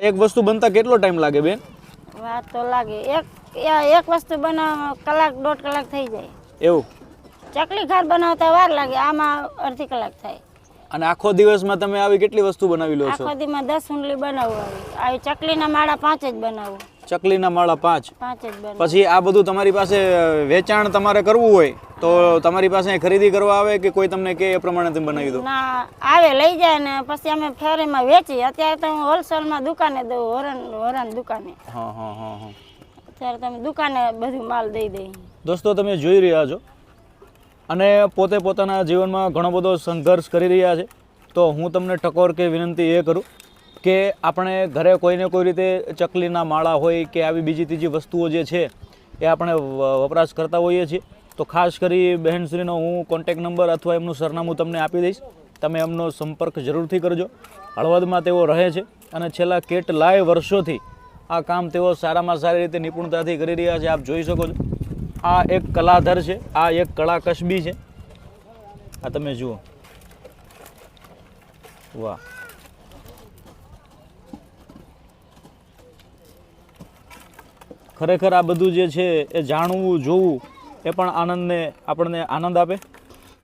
એક વસ્તુ બનતા કેટલો ટાઈમ લાગે બેન? વાત તો લાગે. એક એક વસ્તુ બનાવવામાં કલાક દોઢ કલાક થઈ જાય. એવું? ચકલી ઘર બનાવતા વાર લાગે આમાં અડધી કલાક થાય. અને આખો દિવસમાં તમે આવી કેટલી વસ્તુ બનાવી લો છો? આખો દીમાં દસ ઊંડલી બનાવું આવી. આવી ચકલીના માળા પાંચ જ બનાવું. ચકલીના માળા પાંચ. પછી આ બધું તમારી પાસે વેચાણ તમારે કરવું હોય તો તમારી પાસે ખરીદી કરવા આવે કે કોઈ તમને કે એ પ્રમાણે તમે બનાવી દો? ના આવે લઈ જાય ને પછી અમે ફેરીમાં વેચી અત્યારે તો હું હોલસેલમાં દુકાને દઉં હોરન વરણ દુકાને. હા હા હા હા. અત્યારે તમે દુકાને બધું માલ દઈ દઈ દોસ્તો તમે જોઈ રહ્યા છો. અને પોતે પોતાના જીવનમાં ઘણો બધો સંઘર્ષ કરી રહ્યા છે. તો હું તમને ટકોર કે વિનંતી એ કરું કે આપણે ઘરે કોઈને કોઈ રીતે ચકલીના માળા હોય કે આવી બીજી ત્રીજી વસ્તુઓ જે છે એ આપણે વપરાશ કરતા હોઈએ છીએ. તો ખાસ કરી બહેનશ્રીનો હું કોન્ટેક નંબર અથવા એમનું સરનામું તમને આપી દઈશ. તમે એમનો સંપર્ક જરૂરથી કરજો. હળવદમાં તેઓ રહે છે અને છેલ્લા કેટલાય વર્ષોથી આ કામ તેઓ સારામાં સારી રીતે નિપુણતાથી કરી રહ્યા છે. આપ જોઈ શકો છો. આ એક કલાધર છે. આ એક કળા કસબી છે. આ તમે જુઓ. વાહ. ખરેખર આ બધું જે છે એ જાણવું જોવું એ પણ આનંદને આપણને આનંદ આપે?